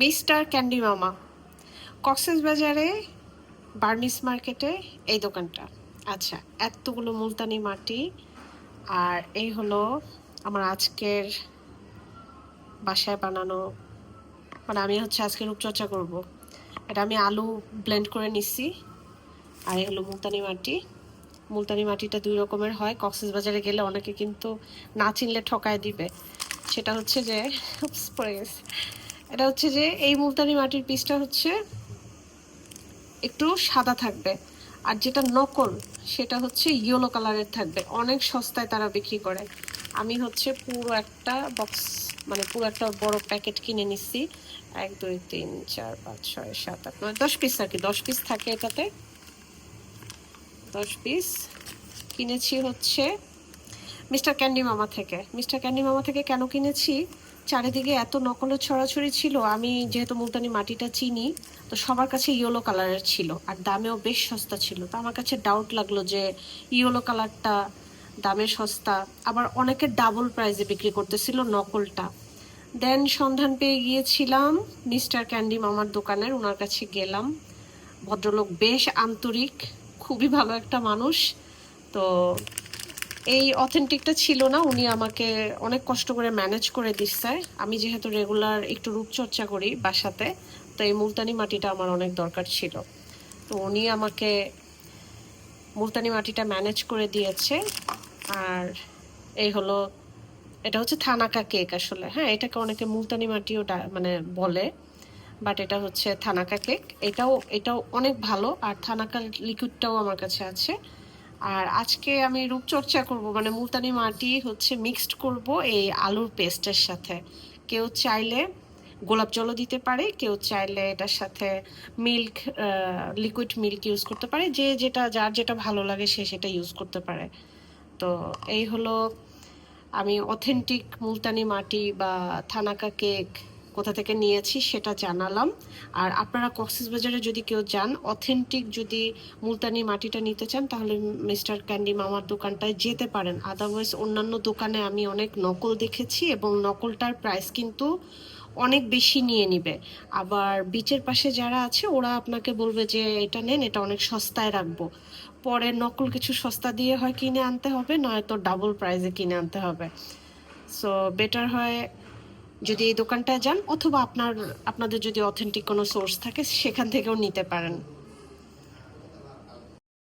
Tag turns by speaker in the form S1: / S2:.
S1: Mister candy মামা কক্সেস বাজারে Burmese মার্কেটে এই দোকানটা আচ্ছা এতগুলো মুলতানি মাটি আর এই হলো আমার আজকের বাসায় বানানো মানে আমি হচ্ছে আজকে রূপচর্চা করব। এটা আমি আলু ব্লেন্ড করে নিচ্ছি আর এই হলো মুলতানি মাটি মুলতানি মাটিটা দুই রকমের হয় কক্সেস বাজারে গেলে অনেকে কিন্তু না চিনলে ঠকায় দিবে সেটা হচ্ছে যে পড়ে গেছে এটা হচ্ছে যে এই মুলতানি মাটির পিসটা হচ্ছে একটু সাদা থাকবে আর যেটা নকল সেটা হচ্ছে ইয়েলো কালারের থাকবে অনেক সস্তায় তারা বিক্রি করে আমি হচ্ছে পুরো একটা বক্স মানে পুরো একটা বড় প্যাকেট কিনে নিচ্ছি এক দুই তিন চার পাঁচ ছয় সাত আট নয় দশ পিস আর কি দশ পিস থাকে এটাতে দশ পিস কিনেছি হচ্ছে মিস্টার ক্যান্ডি মামা থেকে মিস্টার ক্যান্ডি মামা থেকে কেন কিনেছি চারিদিকে এত নকলের ছড়াছড়ি ছিল আমি যেহেতু মুলতানি মাটিটা চিনি তো সবার কাছে ইয়েলো কালারের ছিল আর দামেও বেশ সস্তা ছিল তো আমার কাছে ডাউট লাগলো যে ইয়েলো কালারটা দামে সস্তা আবার অনেকে ডাবল প্রাইজে বিক্রি করতেছিল নকলটা দেন সন্ধান পেয়ে গিয়েছিলাম মিস্টার ক্যান্ডি মামার দোকানের ওনার কাছে গেলাম ভদ্রলোক বেশ আন্তরিক খুবই ভালো একটা মানুষ তো এই অথেন্টিকটা ছিল না উনি আমাকে অনেক কষ্ট করে ম্যানেজ করে দিচ্ছে আমি যেহেতু রেগুলার একটু রূপচর্চা করি বাসাতে তো এই মুলতানি মাটিটা আমার অনেক দরকার ছিল তো উনি আমাকে মুলতানি মাটিটা ম্যানেজ করে দিয়েছে আর এই হলো এটা হচ্ছে থানাকা কেক আসলে হ্যাঁ এটাকে অনেকে মুলতানি মাটিও মানে বলে বাট এটা হচ্ছে থানাকা কেক এটাও এটাও অনেক ভালো আর থানাকা লিকুইডটাও আমার কাছে আছে আর আজকে আমি রূপচর্চা করব মানে মুলতানি মাটি হচ্ছে মিক্সড করব এই আলুর পেস্টের সাথে কেউ চাইলে গোলাপ জলও দিতে পারে কেউ চাইলে এটার সাথে মিল্ক লিকুইড মিল্ক ইউজ করতে পারে যে যেটা যার যেটা ভালো লাগে সে সেটা ইউজ করতে পারে তো এই হলো আমি অথেন্টিক মুলতানি মাটি বা থানাকা কেক কোথা থেকে নিয়েছি সেটা জানালাম আর আপনারা কক্সবাজারে যদি কেউ যান অথেন্টিক যদি মুলতানি মাটিটা নিতে চান তাহলে মিস্টার ক্যান্ডি মামার দোকানটায় যেতে পারেন আদারওয়াইজ অন্যান্য দোকানে আমি অনেক নকল দেখেছি এবং নকলটার প্রাইস কিন্তু অনেক বেশি নিয়ে নিবে আবার বিচের পাশে যারা আছে ওরা আপনাকে বলবে যে এটা নেন এটা অনেক সস্তায় রাখবো পরে নকল কিছু সস্তা দিয়ে হয় কিনে আনতে হবে নয়তো ডাবল প্রাইজে কিনে আনতে হবে সো বেটার হয় যদি এই দোকানটায় যান অথবা আপনার আপনাদের যদি অথেন্টিক কোনো সোর্স থাকে সেখান থেকেও নিতে পারেন